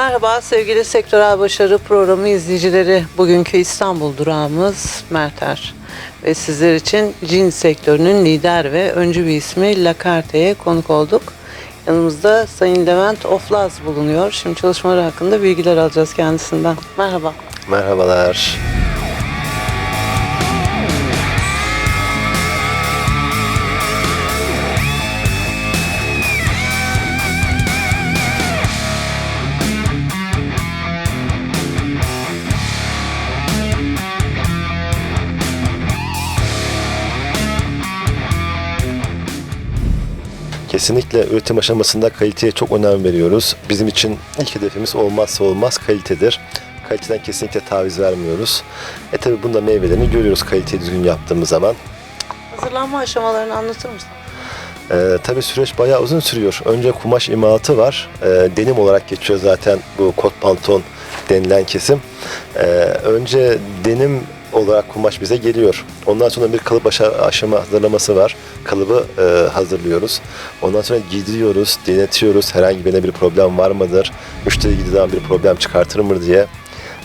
Merhaba sevgili Sektörel Başarı Programı izleyicileri. Bugünkü İstanbul durağımız Merter. Ve sizler için cin sektörünün lider ve öncü bir ismi Lacarte'ye konuk olduk. Yanımızda Sayın Levent Oflaz bulunuyor. Şimdi çalışmaları hakkında bilgiler alacağız kendisinden. Merhaba. Merhabalar. Kesinlikle üretim aşamasında kaliteye çok önem veriyoruz. Bizim için ilk hedefimiz olmazsa olmaz kalitedir. Kaliteden kesinlikle taviz vermiyoruz. E tabi bunda meyvelerini görüyoruz kaliteyi düzgün yaptığımız zaman. Hazırlanma aşamalarını anlatır mısın? Ee, tabii süreç bayağı uzun sürüyor. Önce kumaş imalatı var. Ee, denim olarak geçiyor zaten bu kot pantolon denilen kesim. Ee, önce denim olarak kumaş bize geliyor. Ondan sonra bir kalıp aşa- aşama hazırlaması var. Kalıbı e, hazırlıyoruz. Ondan sonra giydiriyoruz, denetiyoruz. Herhangi birine bir problem var mıdır? Müşteri giydiği zaman bir problem çıkartır mı diye.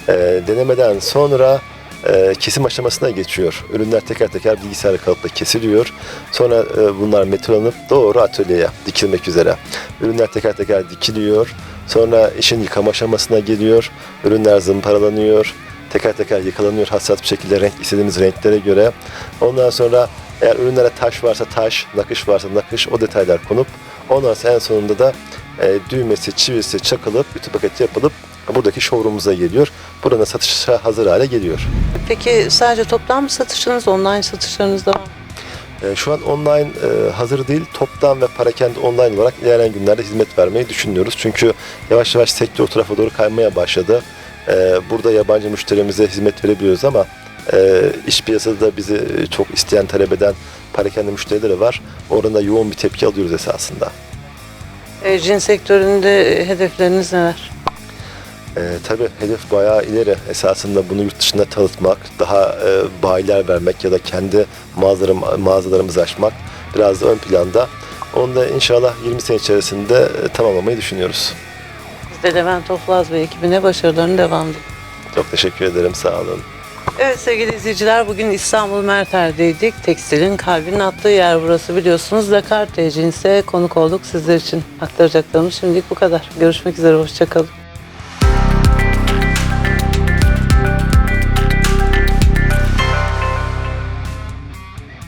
Ee, denemeden sonra e, kesim aşamasına geçiyor. Ürünler teker teker bilgisayar kalıpla kesiliyor. Sonra e, bunlar metalanıp doğru atölyeye dikilmek üzere. Ürünler teker teker dikiliyor. Sonra işin yıkama aşamasına geliyor. Ürünler zımparalanıyor. Teker teker yıkalanıyor hassas bir şekilde renk istediğimiz renklere göre. Ondan sonra eğer ürünlere taş varsa taş, nakış varsa nakış o detaylar konup ondan sonra en sonunda da e, düğmesi, çivisi çakılıp bütün paket yapılıp buradaki showroom'umuza geliyor. Buranın satışa hazır hale geliyor. Peki sadece toptan mı satışınız, online satışlarınız da var mı? E, Şu an online e, hazır değil, toptan ve parakende online olarak ilerleyen günlerde hizmet vermeyi düşünüyoruz. Çünkü yavaş yavaş sektör o tarafa doğru kaymaya başladı. E, Burada yabancı müşterimize hizmet verebiliyoruz ama e, iş piyasada da bizi çok isteyen, talep eden parakende müşterileri var. Orada yoğun bir tepki alıyoruz esasında. E, cin sektöründe e, hedefleriniz neler? E, tabii hedef bayağı ileri. Esasında bunu yurt dışında tanıtmak, daha e, bayiler vermek ya da kendi mağazalarım, mağazalarımızı açmak biraz da ön planda. Onu da inşallah 20 sene içerisinde e, tamamlamayı düşünüyoruz. De Levent Oflaz ve ekibine başarılarının devamı. Çok teşekkür ederim, sağ olun. Evet sevgili izleyiciler bugün İstanbul Merter'deydik. Tekstilin kalbinin attığı yer burası biliyorsunuz. Lakarte cinse konuk olduk sizler için. Aktaracaklarımız şimdilik bu kadar. Görüşmek üzere, hoşçakalın.